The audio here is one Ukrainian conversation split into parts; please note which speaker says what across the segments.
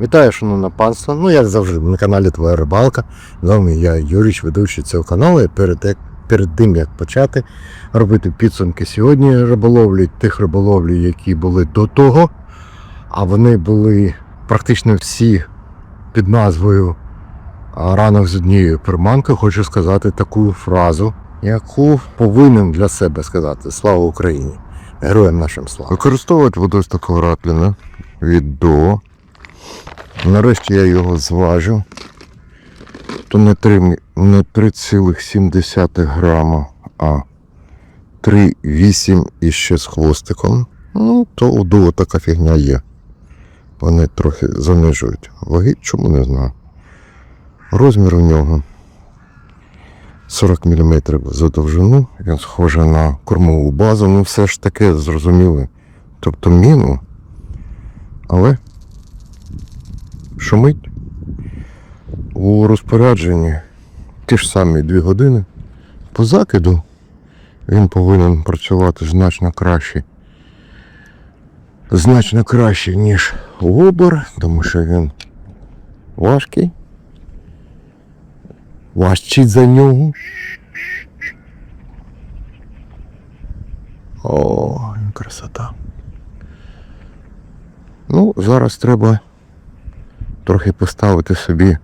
Speaker 1: Вітаю, шановне панство. Ну, як завжди, на каналі Твоя рибалка. З вами я, Юріч, ведучий цього каналу. І перед, перед тим, як почати робити підсумки сьогодні риболовлі, тих риболовлі, які були до того, а вони були практично всі під назвою Ранок з однією приманкою, хочу сказати таку фразу, яку повинен для себе сказати Слава Україні! Героям нашим слава! Використовувати водось такого ратліна від до. Нарешті я його зважив. То не 3, не 3,7 грама, а 3,8 і ще з хвостиком. Ну, то у така фігня є. Вони трохи занижують. Ваги чому не знаю. Розмір у нього 40 мм за довжину. Він схожий на кормову базу. Ну, все ж таке зрозуміло. Тобто міну. Але шумить. У розпорядженні ті ж самі 2 години. По закиду він повинен працювати значно краще. Значно краще, ніж обер, тому що він важкий. Важчий за нього. О, красота. Ну, зараз треба трохи поставити собі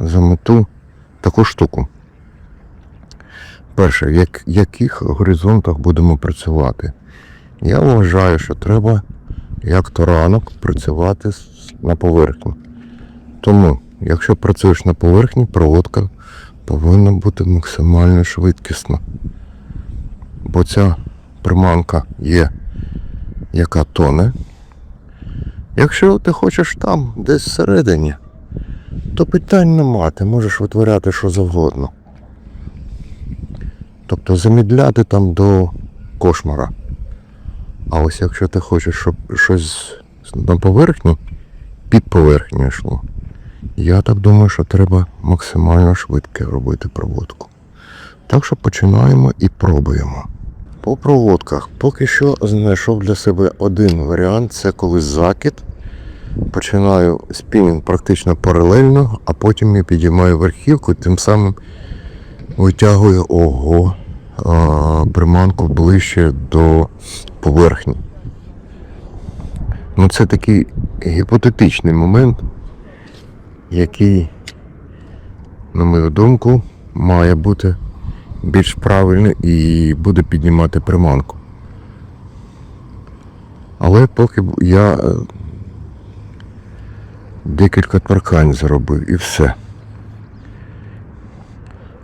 Speaker 1: за мету таку штуку. Перше, в як, яких горизонтах будемо працювати? Я вважаю, що треба, як то ранок, працювати на поверхні. Тому, якщо працюєш на поверхні, проводка повинна бути максимально швидкісна. Бо ця приманка є, яка тоне, Якщо ти хочеш там, десь всередині, то питань нема, ти можеш витворяти що завгодно. Тобто замідляти там до кошмара. А ось якщо ти хочеш, щоб щось на поверхні, під поверхню йшло, я так думаю, що треба максимально швидко робити проводку. Так що починаємо і пробуємо. По проводках поки що знайшов для себе один варіант це коли закид. Починаю спінінг практично паралельно, а потім я підіймаю верхівку, тим самим витягую ого приманку ближче до поверхні. Ну, це такий гіпотетичний момент, який, на мою думку, має бути більш правильний і буде піднімати приманку. Але поки я е, декілька торкань зробив і все.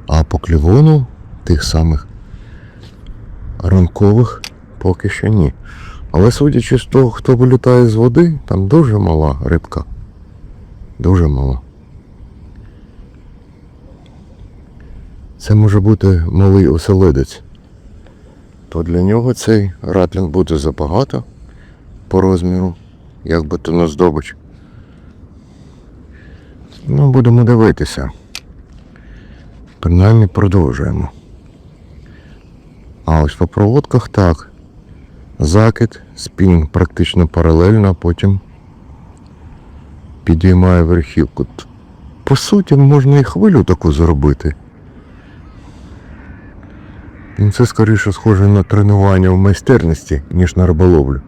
Speaker 1: А по клівону тих самих ранкових поки що ні. Але судячи з того, хто вилітає з води, там дуже мала рибка. Дуже мала. Це може бути малий оселедець. То для нього цей ратлін буде забагато по розміру, як би то на здобич. Ну, будемо дивитися. Принаймні продовжуємо. А ось по проводках так. Закид, спін практично паралельно, а потім підіймає верхівку. По суті, можна і хвилю таку зробити. Ну, Це скоріше схоже на тренування в майстерності, ніж на риболовлю.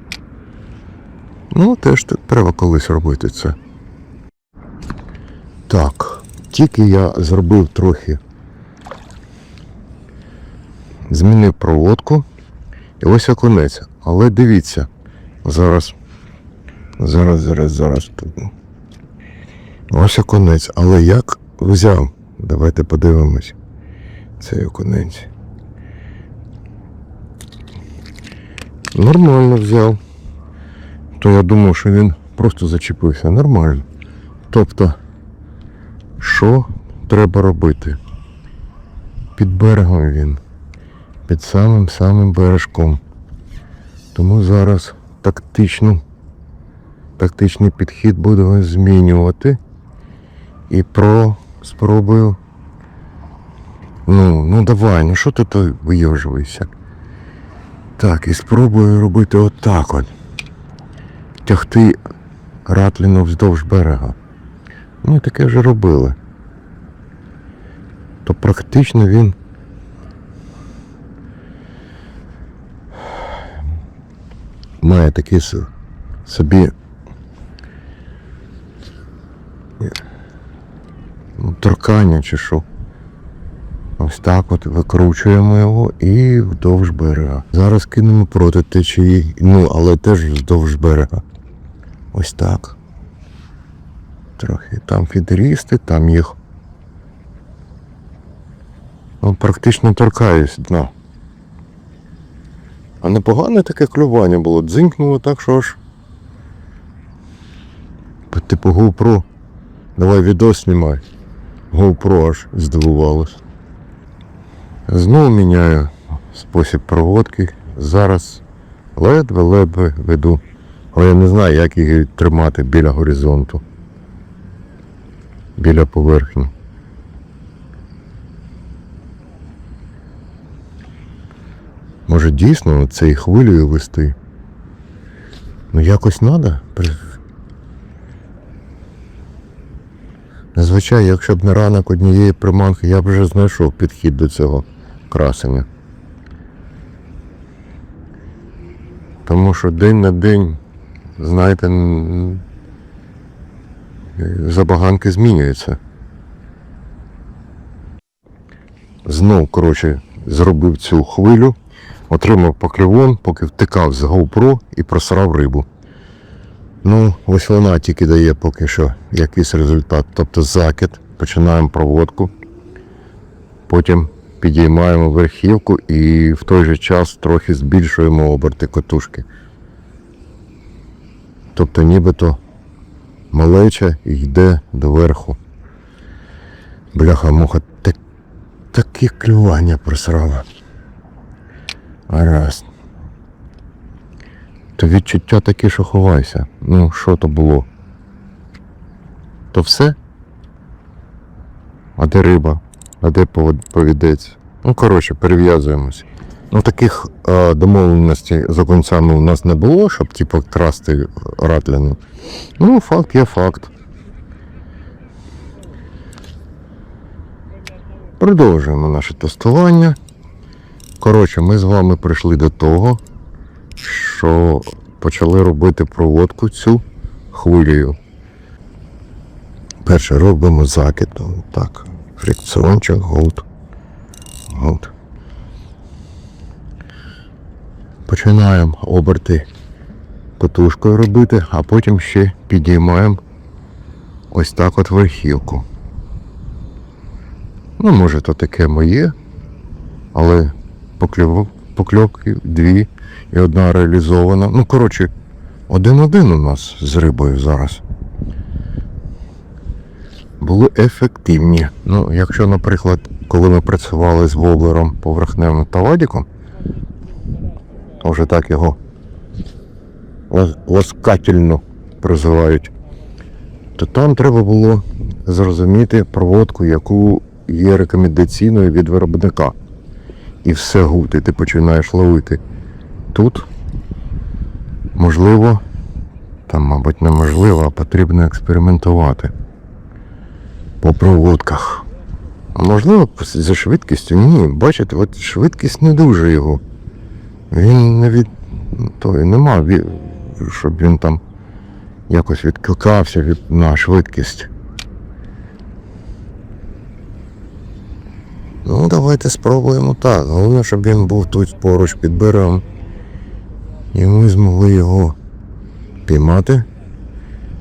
Speaker 1: Ну, теж треба колись робити це. Так, тільки я зробив трохи. Змінив проводку. І ось окунець. Але дивіться, зараз. Зараз, зараз, зараз. Ось окунець. Але як взяв? Давайте подивимось. Цей окунець. Нормально взяв. То я думав, що він просто зачепився. Нормально. Тобто, що треба робити? Під берегом він. Під самим самим бережком. Тому зараз тактичну, тактичний підхід буду змінювати. І про спробую. Ну, ну давай, ну що ти вийожуєшся? Так, і спробую робити отак от. Тягти ратліну вздовж берега. Ми таке вже робили. То практично він має такі собі ну, торкання чи що. Ось так от викручуємо його і вдовж берега. Зараз кинемо проти течії, ну, але теж вздовж берега. Ось так. Трохи там фідерісти, там їх. Ну, практично торкаюсь дна. А непогане таке клювання було. Дзинькнуло так, що ж. Типу GoPro. Давай відео знімай. GoPro аж здивувалось. Знову міняю спосіб проводки. Зараз ледве-ледве веду. Але я не знаю, як її тримати біля горизонту. Біля поверхні. Може дійсно цей хвилею вести? Ну якось треба. Зазвичай, якщо б не ранок однієї приманки, я б вже знайшов підхід до цього красення. Тому що день на день, знаєте, забаганки змінюються. Знов, коротше, зробив цю хвилю, отримав покльовон, поки втикав з GoPro і просрав рибу. Ну, ось вона тільки дає поки що якийсь результат. Тобто закид, починаємо проводку, потім підіймаємо верхівку і в той же час трохи збільшуємо оберти котушки. Тобто нібито малеча йде до верху. Бляха-муха, так, такі клювання просрала. Раз. То відчуття таке, що ховайся. Ну, що то було? То все? А де риба? А де повідець? Ну, коротше, перев'язуємось. Ну, таких е, домовленостей з оконцями у нас не було, щоб типу красти ратліну. Ну, факт є факт. Продовжуємо наше тестування. Коротше, ми з вами прийшли до того, що почали робити проводку цю хвилею. Перше робимо закид. Так, фрикціончик, голд. Голд. Починаємо оберти котушкою робити, а потім ще підіймаємо ось так от верхівку. Ну, може, то таке моє, але покльов- покльовки дві і одна реалізована. Ну, коротше, один-один у нас з рибою зараз. Були ефективні. Ну, якщо, наприклад, коли ми працювали з воблером поверхневим та вадіком, вже так його ласкательно призивають, то там треба було зрозуміти проводку, яку є рекомендаційною від виробника. І все гуд, і ти починаєш ловити. Тут, можливо, там, мабуть, неможливо, а потрібно експериментувати по проводках. Можливо, за швидкістю? Ні, бачите, от швидкість не дуже його. Він не. Той нема, щоб він там якось відкликався від, на швидкість. Ну, давайте спробуємо так. Головне, щоб він був тут поруч під берегом. І ми змогли його піймати,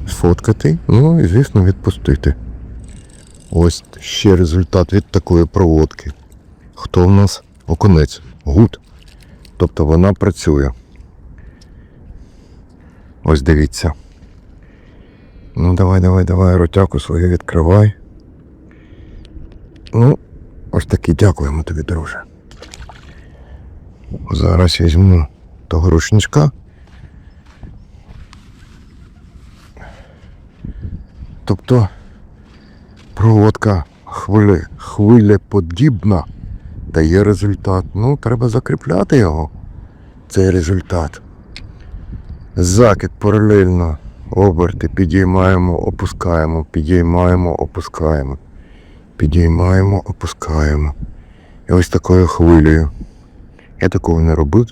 Speaker 1: сфоткати, ну і, звісно, відпустити. Ось ще результат від такої проводки. Хто в нас? Оконець. Гуд. Тобто вона працює. Ось дивіться. Ну, давай, давай, давай, ротяку свою відкривай. Ну, ось таки дякуємо тобі, друже. Зараз візьму того рушничка. Тобто проводка хвилі, хвилеподібна дає результат. Ну, треба закріпляти його, цей результат. Закид паралельно Оберти підіймаємо, опускаємо, підіймаємо, опускаємо. Підіймаємо, опускаємо. І ось такою хвилею. Я такого не робив,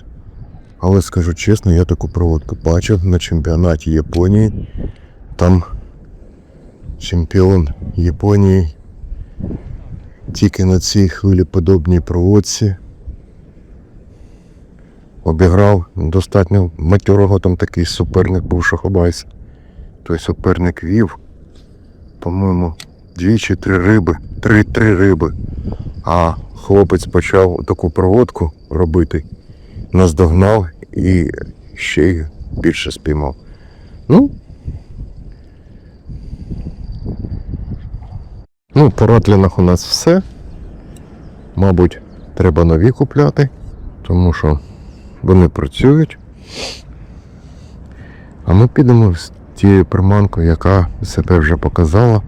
Speaker 1: але скажу чесно, я таку проводку бачив на чемпіонаті Японії. Там чемпіон Японії тільки на цій хвилеподобній проводці обіграв достатньо матьорого там такий суперник був Шахобайс. Той суперник вів, по-моєму, дві чи три риби, три-три риби. А хлопець почав таку проводку робити, наздогнав і ще й більше спіймав. Ну, ну, по ратлінах у нас все. Мабуть, треба нові купляти, тому що вони працюють. А ми підемо з тією приманкою, яка себе вже показала.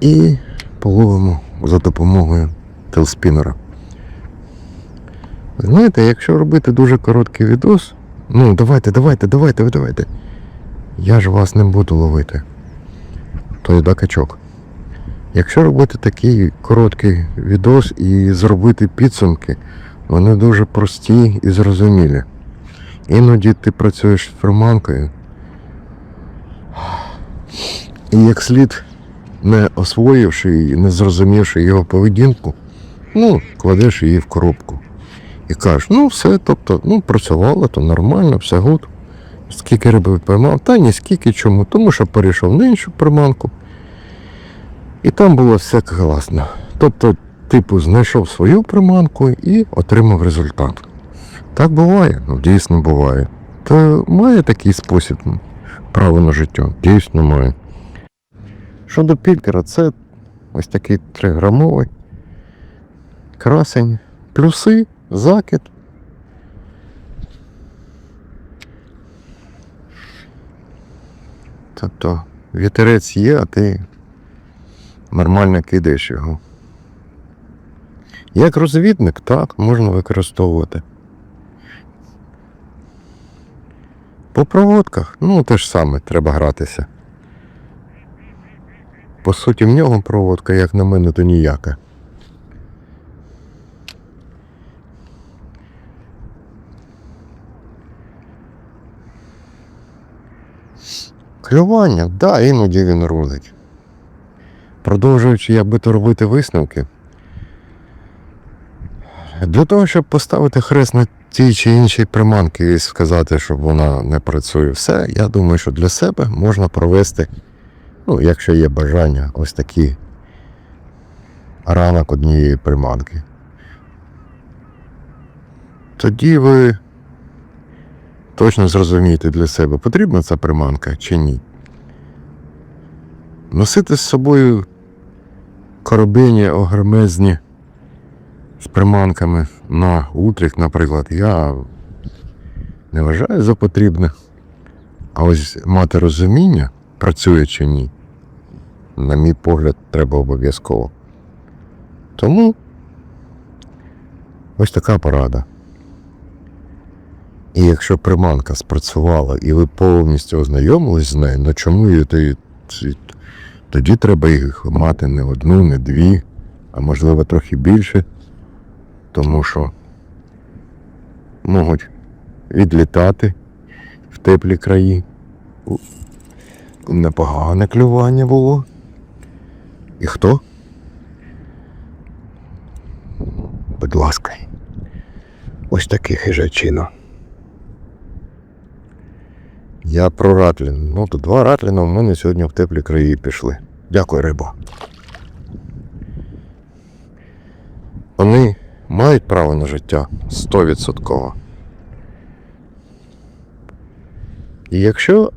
Speaker 1: І половимо за допомогою телспінера. Знаєте, якщо робити дуже короткий відос, ну давайте, давайте, давайте, давайте. Я ж вас не буду ловити. Да качок. Якщо робити такий короткий відос і зробити підсумки, вони дуже прості і зрозумілі. Іноді ти працюєш з ферманкою, і як слід, не освоївши і не зрозумівши його поведінку, ну, кладеш її в коробку. І кажеш, ну все, тобто, ну, працювало, то нормально, все гуд. Скільки риби поймав? Та ні, скільки чому, тому що перейшов на іншу приманку. І там було все класно. Тобто, типу, знайшов свою приманку і отримав результат. Так буває, ну дійсно буває. Та має такий спосіб право на життя. Дійсно має. Щодо пількера, це ось такий 3-грамовий красень. Плюси, закид. Тобто вітерець є, а ти нормально кидаєш його. Як розвідник, так, можна використовувати. По проводках, ну те ж саме, треба гратися. По суті, в нього проводка, як на мене, то ніяка. Клювання, так, да, іноді він рулить. Продовжуючи, як би то робити висновки. Для того, щоб поставити хрест на тій чи іншій приманки і сказати, що вона не працює все, я думаю, що для себе можна провести, ну, якщо є бажання, ось такі ранок однієї приманки. Тоді ви точно зрозумієте для себе, потрібна ця приманка чи ні. Носити з собою коробині огромезні з приманками на утрик, наприклад, я не вважаю за потрібне. А ось мати розуміння, працює чи ні, на мій погляд, треба обов'язково. Тому ось така порада. І якщо приманка спрацювала і ви повністю ознайомились з нею, ну чому її тоді треба їх мати не одну, не дві, а можливо трохи більше, тому що можуть відлітати в теплі краї. Непогане клювання було. І хто? Будь ласка. Ось такий хижачино. Я про Ратлін. Ну, то два Ратліна в мене сьогодні в теплі краї пішли. Дякую, рибо. Вони мають право на життя 100%. І якщо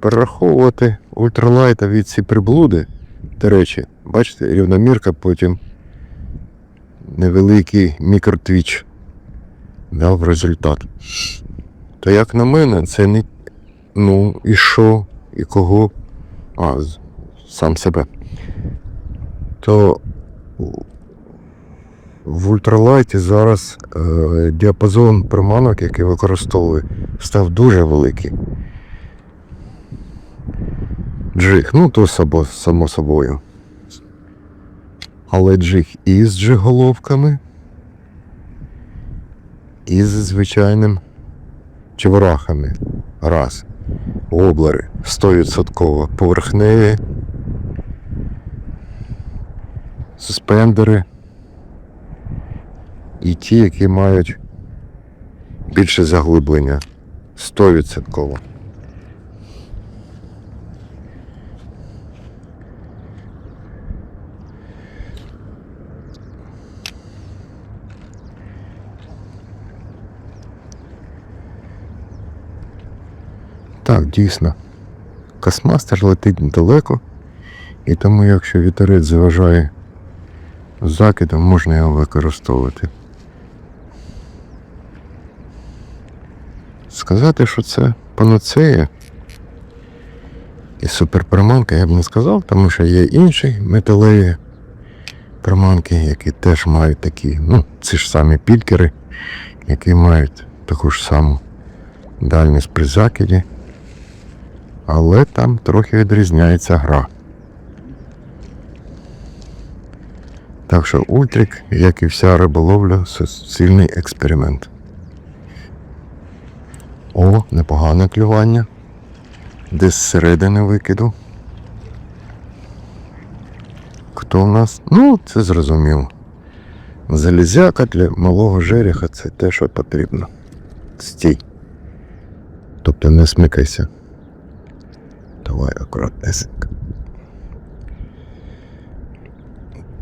Speaker 1: перераховувати ультралайтові ці приблуди, до речі, бачите, рівномірка, потім невеликий мікротвіч дав результат. То як на мене, це не Ну, і що, і кого? А, сам себе. То В ультралайті зараз е, діапазон приманок, який використовую, став дуже великий. Джиг, ну то само, само собою. Але джиг і з джиголовками, і з звичайним чебурахами. Раз. Облери 100% поверхневі. Суспендери. І ті, які мають більше заглиблення. 100%. Дійсно. Космастер летить недалеко, і тому, якщо вітерець заважає закидом, можна його використовувати. Сказати, що це панацея і суперприманка, я б не сказав, тому що є інші металеві приманки, які теж мають такі, ну, ці ж самі пількери, які мають таку ж саму дальність при закиді але там трохи відрізняється гра. Так що Ультрик, як і вся риболовля, це сильний експеримент. О, непогане клювання. Десь зсередини викиду. Хто в нас? Ну, це зрозуміло. Залізяка для малого жереха це те, що потрібно. Стій. Тобто не смикайся. Давай акуратнесенько.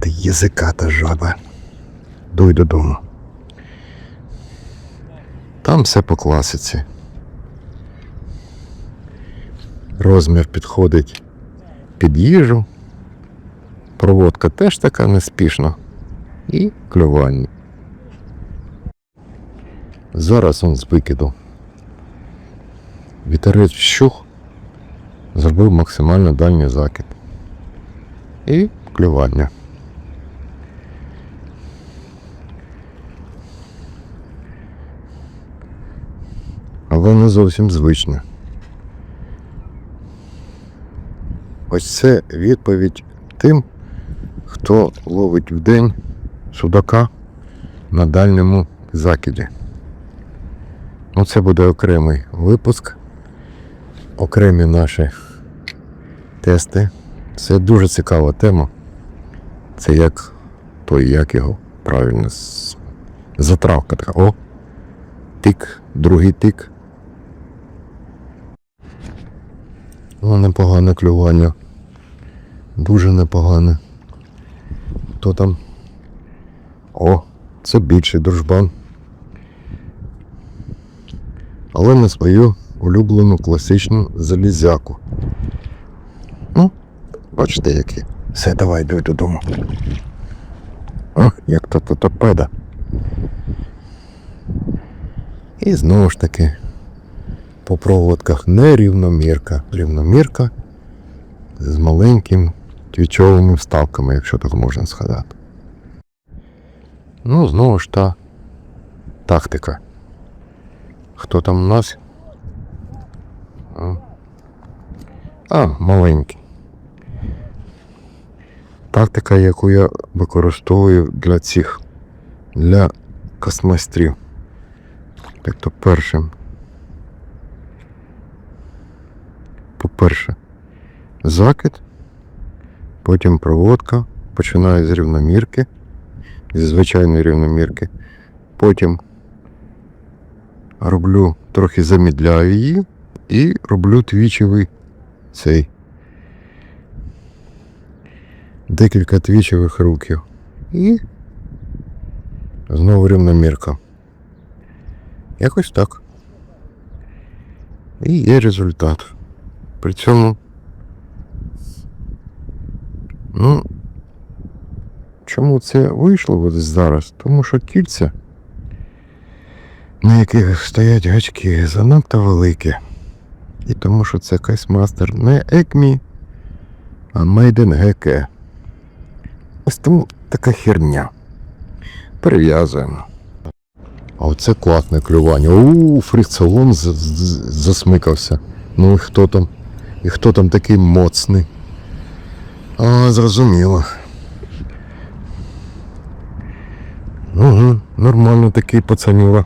Speaker 1: Ти язиката жаба. Дуй додому. Там все по класиці. Розмір підходить під їжу. Проводка теж така неспішна. І клювання. Зараз он з викиду. Вітерець вщух зробив максимально дальній закид. І клювання. Але не зовсім звичне. Ось це відповідь тим, хто ловить в день судака на дальньому закиді. Ну, це буде окремий випуск, окремі наші тести. Це дуже цікава тема. Це як той, як його правильно затравка така. О! Тик, другий тик. Ну, непогане клювання. Дуже непогане. Хто там? О, це більший дружбан. Але на свою улюблену класичну залізяку. Ну, бачите, які. Все, давай, йду додому. О, як то тотопеда. І знову ж таки по проводках не рівномірка. З маленьким твічовими вставками, якщо так можна згадати. Ну, знову ж та тактика. Хто там у нас? А маленький. Тактика, яку я використовую для цих, для космайстрів. Тобто першим. По-перше, закид, потім проводка, починаю з рівномірки, зі звичайної рівномірки, потім роблю, трохи замідляю її і роблю твічевий цей. Декілька твічевих руків. І знову рівномірка. Якось так. І є результат. При цьому. Ну, чому це вийшло от зараз? Тому що кільця, на яких стоять гачки, занадто великі. І тому що це кайсмастер не ECMI, а in GK. Ось тому така херня.
Speaker 2: Перев'язуємо.
Speaker 1: А оце класне клювання. У, фрикціон засмикався. Ну і хто там? І хто там такий моцний? А, зрозуміло. Угу, нормально такий пацанюра.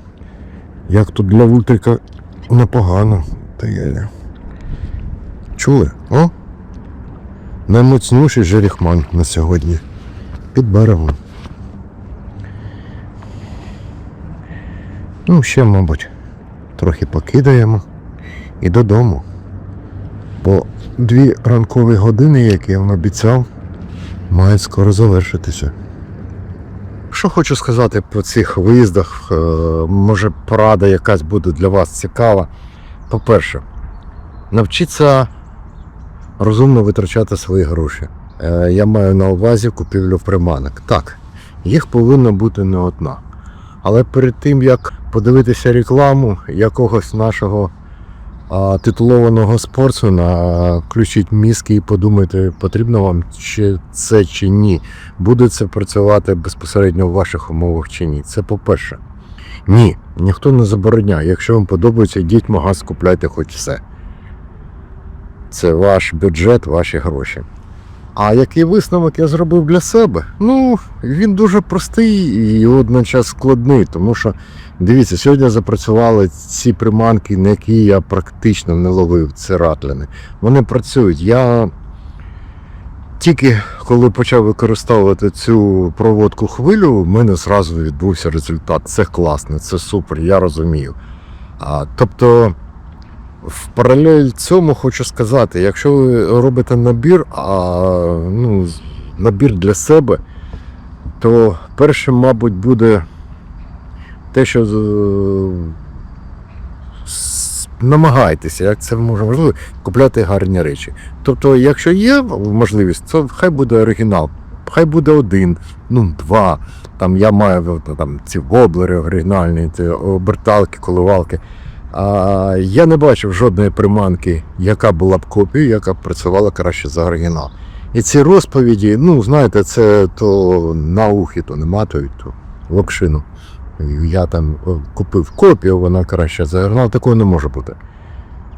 Speaker 1: Як тут для ультрика непогано. Та я. Чули? О? Наймоцніший жерехман на сьогодні. Під берегом. Ну, ще, мабуть, трохи покидаємо і додому. Бо дві ранкові години, які я вам обіцяв, мають скоро завершитися. Що хочу сказати по цих виїздах, е, може порада якась буде для вас цікава. По-перше, навчіться розумно витрачати свої гроші. Е, Я маю на увазі купівлю приманок. Так, їх повинно бути не одна. Але перед тим як подивитися рекламу якогось нашого а, титулованого спортсмена, включіть мізки і подумайте, потрібно вам чи це чи ні. Буде це працювати безпосередньо в ваших умовах чи ні. Це по-перше. Ні, ніхто не забороняє. Якщо вам подобається, йдіть магаз, купляйте хоч все. Це ваш бюджет, ваші гроші. А який висновок я зробив для себе? Ну, він дуже простий і водночас складний, тому що дивіться, сьогодні запрацювали ці приманки, на які я практично не ловив. Це ратлини. Вони працюють. Я тільки коли почав використовувати цю проводку хвилю, в мене зразу відбувся результат. Це класно, це супер, я розумію. А, тобто. В паралель цьому хочу сказати, якщо ви робите набір, а, ну, набір для себе, то першим, мабуть, буде те, що намагайтеся, як це може можливо, купляти гарні речі. Тобто, якщо є можливість, то хай буде оригінал, хай буде один, ну, два. Там я маю там, ці воблери оригінальні, ці оберталки, коливалки. А, я не бачив жодної приманки, яка була б копією, яка б працювала краще за оригінал. І ці розповіді, ну, знаєте, це то на ухі, то не матують, то локшину. Я там е, купив копію, вона краще за оригінал. Такого не може бути.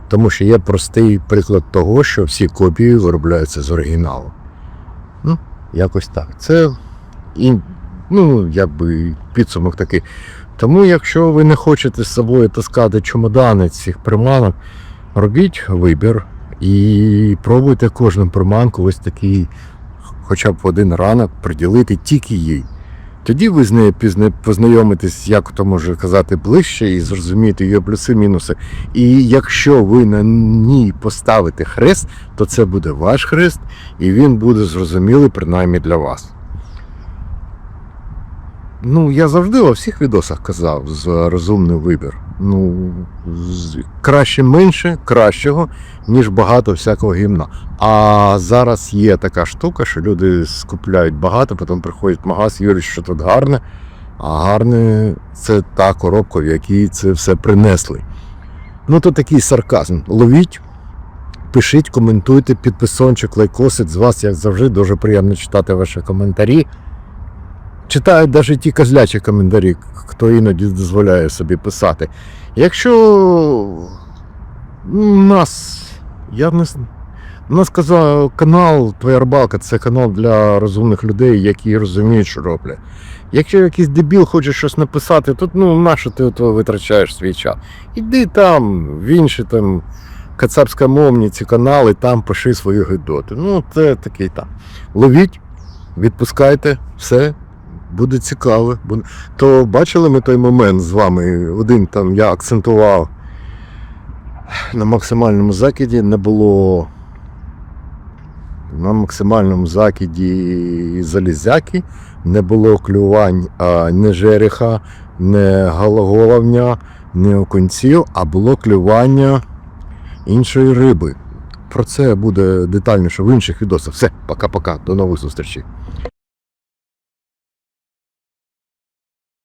Speaker 1: Тому що є простий приклад того, що всі копії виробляються з оригіналу. Ну, якось так. Це і, ну, якби підсумок такий. Тому, якщо ви не хочете з собою таскати чемодани цих приманок, робіть вибір і пробуйте кожну приманку ось такий, хоча б в один ранок приділити тільки їй. Тоді ви з нею познайомитесь, як то може казати, ближче і зрозумієте її плюси, мінуси. І якщо ви на ній поставите хрест, то це буде ваш хрест, і він буде зрозумілий принаймні для вас. Ну, я завжди у всіх відосах казав за розумний вибір. Ну, краще менше кращого, ніж багато всякого гімна. А зараз є така штука, що люди скупляють багато, потім приходять в магаз, говорять, що тут гарне. А гарне це та коробка, в якій це все принесли. Ну, то такий сарказм. Ловіть, пишіть, коментуйте, підписончик, лайкосик. З вас, як завжди, дуже приємно читати ваші коментарі. Читають навіть ті козлячі коментарі, хто іноді дозволяє собі писати. Якщо у нас, я не у нас казав, канал Твоя рибалка це канал для розумних людей, які розуміють, що роблять. Якщо якийсь дебіл хоче щось написати, то ну нащо ти ото витрачаєш свій час? Іди там, в інші там кацапськомовні ці канали, там пиши свої гидоти. Ну, це такий там. Ловіть, відпускайте, все, буде цікаво. Буде- То бачили ми той момент з вами. Один там я акцентував на максимальному закиді не було на максимальному закиді залізяки, не було клювань а, не жереха, не гологоловня, не окунців, а було клювання іншої риби. Про це буде детальніше в інших відосах. Все, пока-пока, до нових зустрічей.